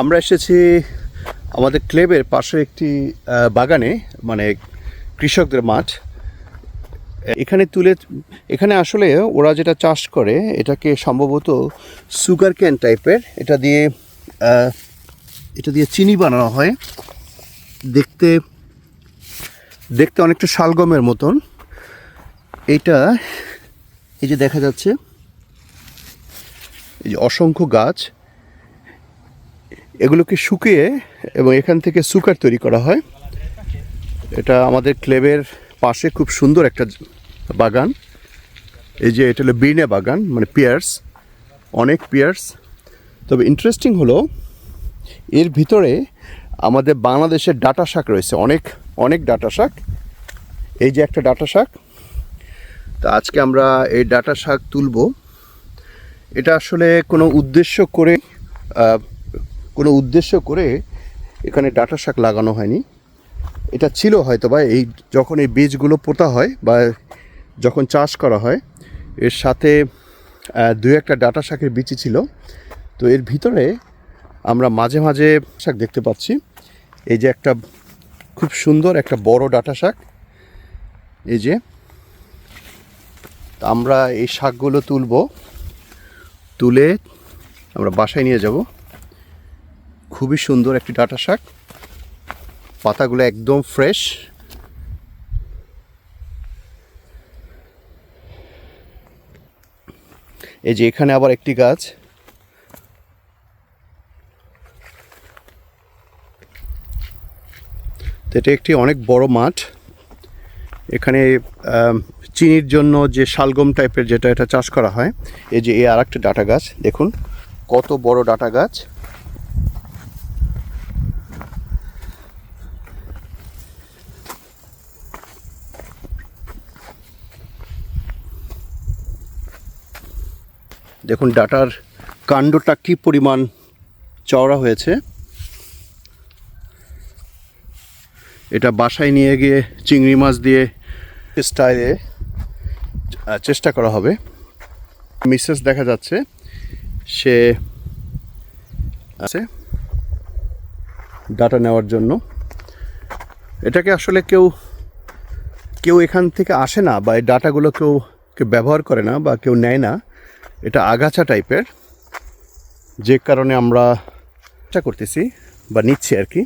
আমরা এসেছি আমাদের ক্লেবের পাশে একটি বাগানে মানে কৃষকদের মাঠ। এখানে তুলে, এখানে আসলে ওরা যেটা চাষ করে, এটাকে সম্ভবত সুগার ক্যান টাইপের। এটা দিয়ে এটা দিয়ে চিনি বানানো হয়। দেখতে দেখতে অনেকটা শালগমের মতন। এটা এই যে দেখা যাচ্ছে, এই যে অসংখ্য গাছ। এগুলোকে শুকিয়ে এবং এখান থেকে সুকার তৈরি করা হয়। এটা আমাদের ক্লেবের পাশে খুব সুন্দর একটা বাগান। এই যে এটা হলো বিনে বাগান মানে পিয়ার্স, অনেক পিয়ার্স। তবে ইন্টারেস্টিং হলো, এর ভিতরে আমাদের বাংলাদেশের ডাটা শাক রয়েছে, অনেক অনেক ডাটা শাক। এই যে একটা ডাটা শাক। তা আজকে আমরা এই ডাটা শাক তুলব। এটা আসলে কোনো উদ্দেশ্য করে কোনো উদ্দেশ্য করে এখানে ডাটা শাক লাগানো হয়নি। এটা ছিল হয়তো বা এই যখন এই বীজগুলো পোতা হয় বা যখন চাষ করা হয়, এর সাথে দু একটা ডাটা শাকের বিচি ছিল। তো এর ভিতরে আমরা মাঝে মাঝে শাক দেখতে পাচ্ছি। এই যে একটা খুব সুন্দর একটা বড় ডাটা শাক। এই যে, আমরা এই শাকগুলো তুলব, তুলে আমরা বাসায় নিয়ে যাব। খুবই সুন্দর একটি ডাটা শাক। পাতাগুলো একদম ফ্রেশ। এই যে এখানে আবার একটি গাছ। এটা একটি অনেক বড় মাঠ। এখানে চিনির জন্য যে শালগম টাইপের যেটা এটা চাষ করা হয়, এই যে এই আর একটা ডাটা গাছ, দেখুন, কত বড় ডাটা গাছ। দেখুন, ডাটার কাণ্ডটা কী পরিমাণ চওড়া হয়েছে? এটা বাসায় নিয়ে গিয়ে চিংড়ি মাছ দিয়ে স্টাইলে চেষ্টা করা হবে। মিসেস দেখা যাচ্ছে, সে আছে ডাটা নেওয়ার জন্য। এটাকে আসলে কেউ কেউ এখান থেকে আসে না বা এই ডাটাগুলো কেউ কেউ ব্যবহার করে না বা কেউ নেয় না। এটা আগাছা টাইপের। যে কারণে আমরা চেষ্টা করতেছি বা নিচ্ছি আর কি।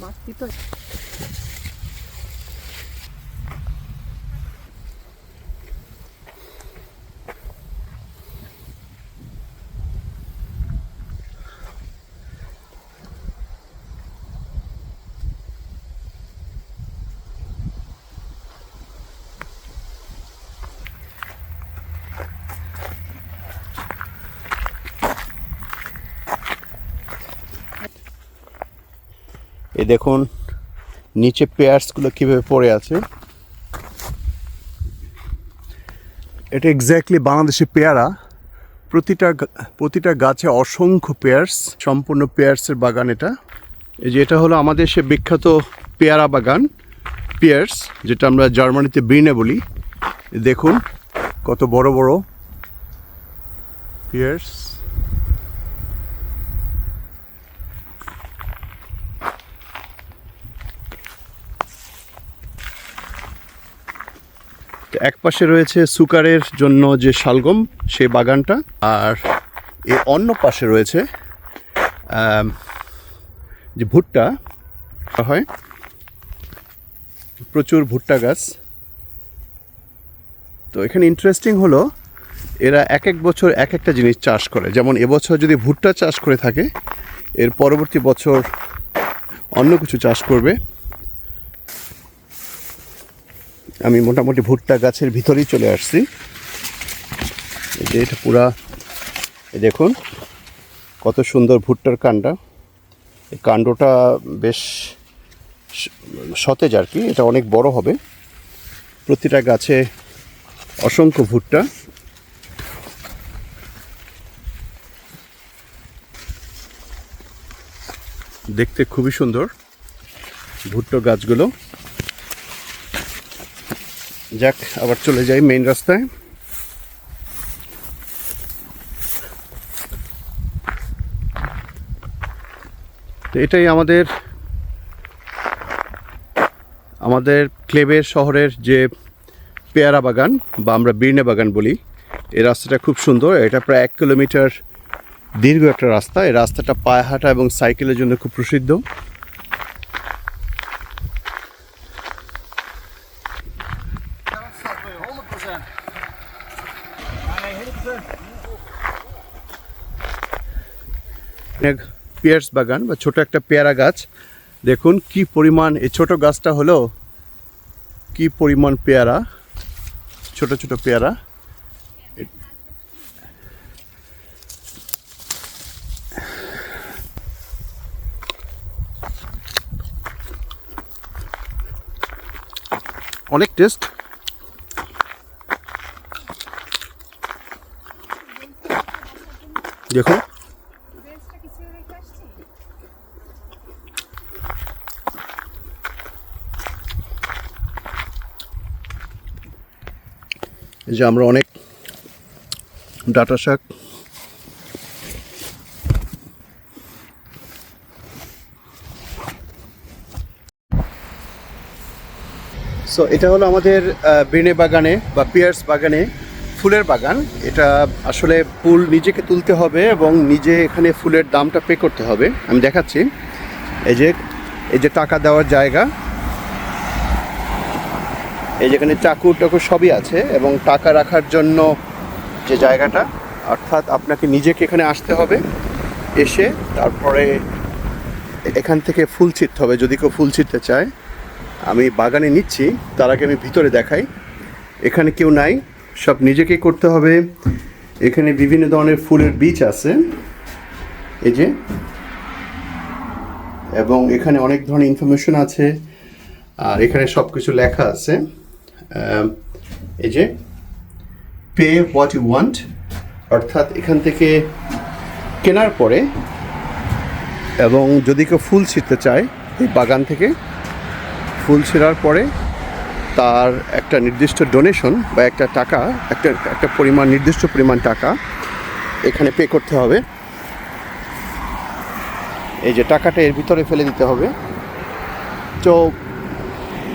বাড়তি তো এই দেখুন, নিচে পেয়ার্সগুলো কীভাবে পড়ে আছে। এটা এক্স্যাক্টলি বাংলাদেশি পেয়ারা। প্রতিটা প্রতিটা গাছে অসংখ্য পেয়ার্স, সম্পূর্ণ পেয়ার্সের বাগান এটা। এই যে এটা হলো আমাদের সে বিখ্যাত পেয়ারা বাগান, পেয়ার্স, যেটা আমরা জার্মানিতে ব্রিনে বলি। দেখুন, কত বড় বড় পেয়ার্স। এক পাশে রয়েছে সুকারের জন্য যে শালগম সেই বাগানটা, আর এর অন্য পাশে রয়েছে যে ভুট্টা হয়, প্রচুর ভুট্টা গাছ। তো এখানে ইন্টারেস্টিং হলো, এরা এক এক বছর এক একটা জিনিস চাষ করে। যেমন এবছর যদি ভুট্টা চাষ করে থাকে, এর পরবর্তী বছর অন্য কিছু চাষ করবে। আমি মোটামুটি ভুট্টা গাছের ভিতরেই চলে আসছি। যে এটা পুরা দেখুন, কত সুন্দর ভুট্টার কাণ্ডা। এই কাণ্ডটা বেশ সতেজ আর কি, এটা অনেক বড় হবে। প্রতিটা গাছে অসংখ্য ভুট্টা। দেখতে খুবই সুন্দর ভুট্টো গাছগুলো। যাক, আবার চলে যাই মেইন রাস্তায়। তো এটাই আমাদের আমাদের ক্লেবের শহরের যে পেয়ারা বাগান, বা আমরা বির্নে বাগান বলি, এই রাস্তাটা খুব সুন্দর। এটা প্রায় এক কিলোমিটার দীর্ঘ একটা রাস্তা। এই রাস্তাটা পায়ে হাঁটা এবং সাইকেলের জন্য খুব প্রসিদ্ধ। পেয়ার্স বাগান বা ছোট একটা পেয়ারা গাছ। দেখুন কি পরিমাণ, এই ছোট গাছটা হলো কি পরিমাণ পেয়ারা, ছোট ছোট পেয়ারা। অনেক টেস্ট। দেখুন। যে আমরা অনেক ডাটা শাক সো এটা হলো আমাদের বেনে বাগানে বা পিয়ার্স বাগানে ফুলের বাগান। এটা আসলে ফুল নিজেকে তুলতে হবে এবং নিজে এখানে ফুলের দামটা পে করতে হবে। আমি দেখাচ্ছি। এই যে এই যে টাকা দেওয়ার জায়গা। এই যেখানে চাকু, টাকু সবই আছে এবং টাকা রাখার জন্য যে জায়গাটা, অর্থাৎ আপনাকে নিজেকে এখানে আসতে হবে, এসে তারপরে এখান থেকে ফুল ছিঁড়তে হবে। যদি কেউ ফুল ছিঁড়তে চায়, আমি বাগানে নিচ্ছি, তার আগে আমি ভিতরে দেখাই। এখানে কেউ নাই, সব নিজেকেই করতে হবে। এখানে বিভিন্ন ধরনের ফুলের বীজ আছে, এই যে। এবং এখানে অনেক ধরনের ইনফরমেশন আছে, আর এখানে সব কিছু লেখা আছে। এই যে পে হোয়াট ইউ ওয়ান্ট অর্থাৎ এখান থেকে কেনার পরে এবং যদি কেউ ফুল ছিঁড়তে চায়, এই বাগান থেকে ফুল ছিঁড়ার পরে তার একটা নির্দিষ্ট ডোনেশন বা একটা টাকা, একটা একটা পরিমাণ, নির্দিষ্ট পরিমাণ টাকা এখানে পে করতে হবে। এই যে টাকাটা এর ভিতরে ফেলে দিতে হবে। তো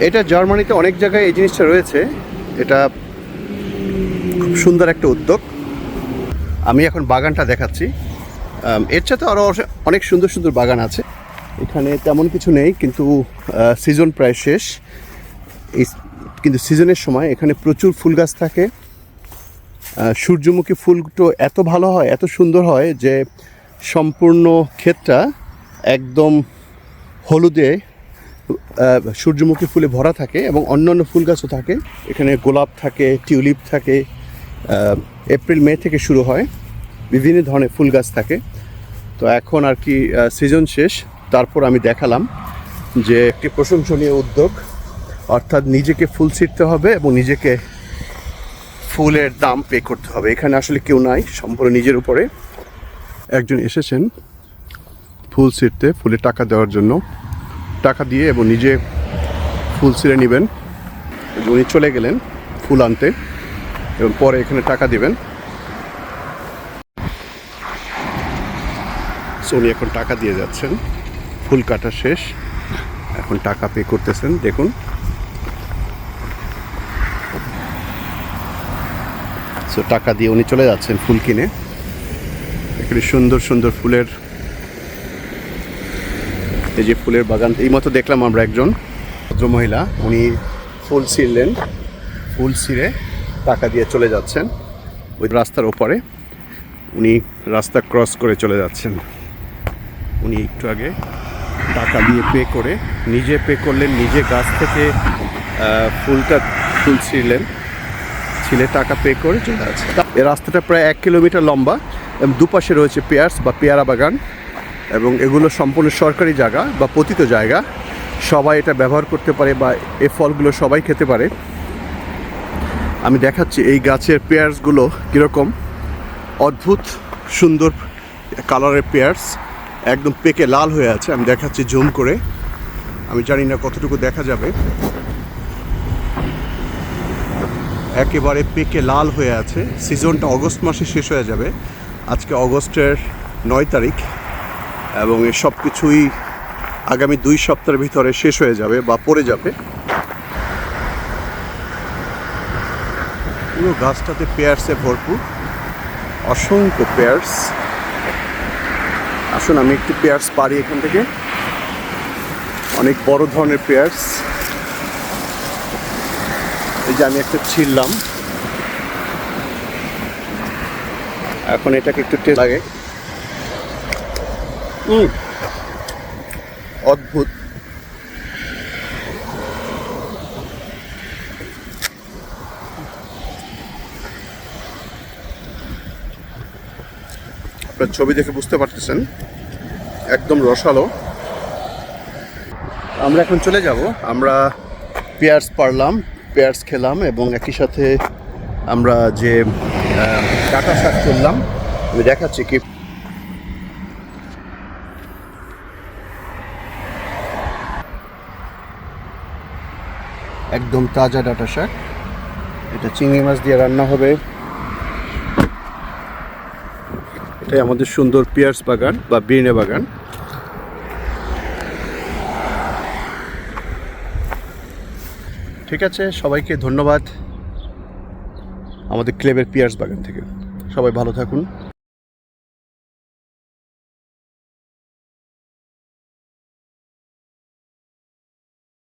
এটা জার্মানিতে অনেক জায়গায় এই জিনিসটা রয়েছে। এটা খুব সুন্দর একটা উদ্যোগ। আমি এখন বাগানটা দেখাচ্ছি। এর সাথে আরও অনেক সুন্দর সুন্দর বাগান আছে। এখানে তেমন কিছু নেই, কিন্তু সিজন প্রায় শেষ। এই কিন্তু সিজনের সময় এখানে প্রচুর ফুল গাছ থাকে। সূর্যমুখী ফুলটো এত ভালো হয়, এত সুন্দর হয় যে সম্পূর্ণ ক্ষেতটা একদম হলুদে সূর্যমুখী ফুলে ভরা থাকে এবং অন্যান্য ফুল গাছও থাকে। এখানে গোলাপ থাকে, টিউলিপ থাকে এপ্রিল, মে থেকে শুরু হয়। বিভিন্ন ধরনের ফুল গাছ থাকে। তো এখন আর কি সিজন শেষ। তারপর আমি দেখালাম যে একটি প্রশংসনীয় উদ্যোগ, অর্থাৎ নিজেকে ফুল ছিঁড়তে হবে এবং নিজেকে ফুলের দাম পে করতে হবে। এখানে আসলে কেউ নাই, সম্পূর্ণ নিজের উপরে। একজন এসেছেন ফুল ছিঁড়তে, ফুলে টাকা দেওয়ার জন্য। টাকা দিয়ে এবং নিজে ফুল ছিঁড়ে নেবেন। উনি চলে গেলেন ফুল আনতে এবং পরে এখানে টাকা দিবেন। উনি এখন টাকা দিয়ে যাচ্ছেন। ফুল কাটা শেষ। এখন টাকা পে করতেছেন, দেখুন। সো টাকা দিয়ে উনি চলে যাচ্ছেন ফুল কিনে। এখানে সুন্দর সুন্দর ফুলের এই যে ফুলের বাগান, এই মতো দেখলাম আমরা একজন ভদ্রমহিলা। উনি ফুল ছিঁড়লেন, ফুল ছিঁড়ে টাকা দিয়ে চলে যাচ্ছেন। ওই রাস্তার ওপারে উনি রাস্তা ক্রস করে চলে যাচ্ছেন। উনি একটু আগে টাকা দিয়ে পে করে, নিজে পে করলেন, নিজে গাছ থেকে ফুলটা ফুল ছিঁড়লেন। ছিলে টাকা পে করে চলে যাচ্ছে। এই রাস্তাটা প্রায় এক কিলোমিটার লম্বা, এবং দুপাশে রয়েছে পেয়ার্স বা পেয়ারা বাগান। এবং এগুলো সম্পূর্ণ সরকারি জায়গা বা পতিত জায়গা। সবাই এটা ব্যবহার করতে পারে বা এই ফলগুলো সবাই খেতে পারে। আমি দেখাচ্ছি এই গাছের পেয়ার্সগুলো কীরকম। অদ্ভুত সুন্দর কালারের পেয়ার্স, একদম পেকে লাল হয়ে আছে। আমি দেখাচ্ছি জুম করে। আমি জানি না কতটুকু দেখা যাবে। একেবারে পেকে লাল হয়ে আছে। সিজনটা অগস্ট মাসে শেষ হয়ে যাবে। আজকে অগস্টের নয় তারিখ। এবং এই সব কিছুই আগামী দুই সপ্তাহের ভিতরে শেষ হয়ে যাবে বা পড়ে যাবে। পুরো গাছটাতে পেয়ার্সে ভরপুর। অসংখ্য পেয়ার্স আসুন, আমি একটু পেয়ার্স পারি এখান থেকে। অনেক বড় ধরনের পেয়ার্স এই যে আমি একটা ছিললাম এখন এটাকে একটু টেস্ট লাগে। অদ্ভুত। আপনার ছবি দেখে বুঝতে পারতেছেন, একদম রসালো। আমরা এখন চলে যাব, আমরা পেয়ার্স পারলাম, পেয়ার্স খেলাম এবং একই সাথে আমরা যে ডাটা শাক করলাম, আমি দেখাচ্ছি কি একদম তাজা ডাটা শাক। এটা চিংড়ি মাছ দিয়ে রান্না হবে। এটাই আমাদের সুন্দর পিয়ার্স বাগান বা বিরনে বাগান। ঠিক আছে, সবাইকে ধন্যবাদ। আমাদের ক্লেবের পিয়ার্স বাগান থেকে। সবাই ভালো থাকুন।